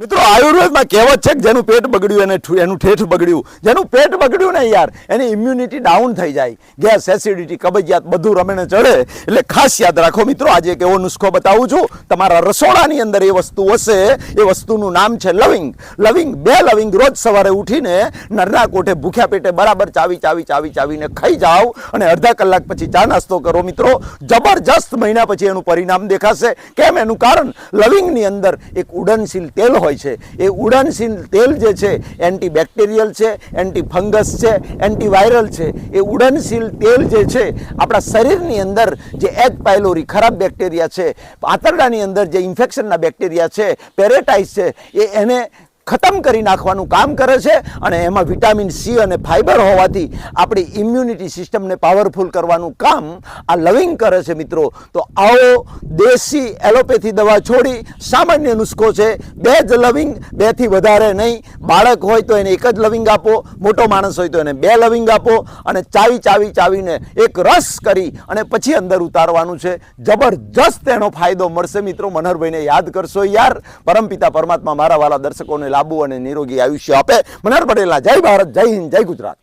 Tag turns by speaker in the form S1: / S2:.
S1: મિત્રો, આયુર્વેદમાં કહેવત છે કે જેનું પેટ બગડ્યું એને એનું ઠેઠ બગડ્યું. જેનું પેટ બગડ્યું ને યાર, એની ઇમ્યુનિટી ડાઉન થઈ જાય. ગેસ એસિડિટી કબજિયાત બધું રમેણે ચડે. એટલે ખાસ યાદ રાખો મિત્રો, આજે એક એવો નુસ્ખો બતાવું છું. તમારા રસોડાની અંદર એ વસ્તુ હશે. એ વસ્તુનું નામ છે લવિંગ. લવિંગ, બે લવિંગ રોજ સવારે ઉઠીને નરના કોઠે ભૂખ્યા પેટે બરાબર ચાવી ચાવી ચાવી, ચાવીને ખાઈ જાઓ અને અડધા કલાક પછી ચા નાસ્તો કરો મિત્રો. જબરજસ્ત મહિના પછી એનું પરિણામ દેખાશે. કેમ? એનું કારણ લવિંગની અંદર એક ઉડનશીલ તેલ હોય છે. એ ઉડનશીલ તેલ જે છે એન્ટી બેક્ટેરિયલ છે એન્ટી ફંગસ છે, એન્ટીવાયરલ છે, એ ઉડનશીલ તેલ જે છે, આપણા શરીરની અંદર જે એચ પાયલોરી, ખરાબ બેક્ટેરિયા છે આંતરડાની અંદર જે ઇન્ફેક્શનના બેક્ટેરિયા છે પેરેટાઇસ છે, એ એને ખતમ કરી નાખવાનું કામ કરે છે અને એમાં વિટામિન સી અને ફાઇબર હોવાથી આપણી ઇમ્યુનિટી સિસ્ટમને પાવરફુલ કરવાનું કામ આ લવિંગ કરે છે મિત્રો. તો આવો દેશી એલોપેથી દવા છોડી સામાન્ય નુસ્ખો છે. બે જ લવિંગ બેથી વધારે નહીં. બાળક હોય તો એને એક જ લવિંગ આપો, મોટો માણસ હોય તો એને બે લવિંગ આપો અને ચાવી ચાવી, ચાવીને એક રસ કરી અને પછી અંદર ઉતારવાનું છે. જબરજસ્ત એનો ફાયદો મળશે મિત્રો. મનહરભાઈને યાદ કરશો યાર. પરમપિતા પરમાત્મા મારા વાલા દર્શકોને લાંબુ અને નિરોગી આયુષ્ય આપે. મનહર પટેલના જય ભારત જય હિન્દ જય ગુજરાત.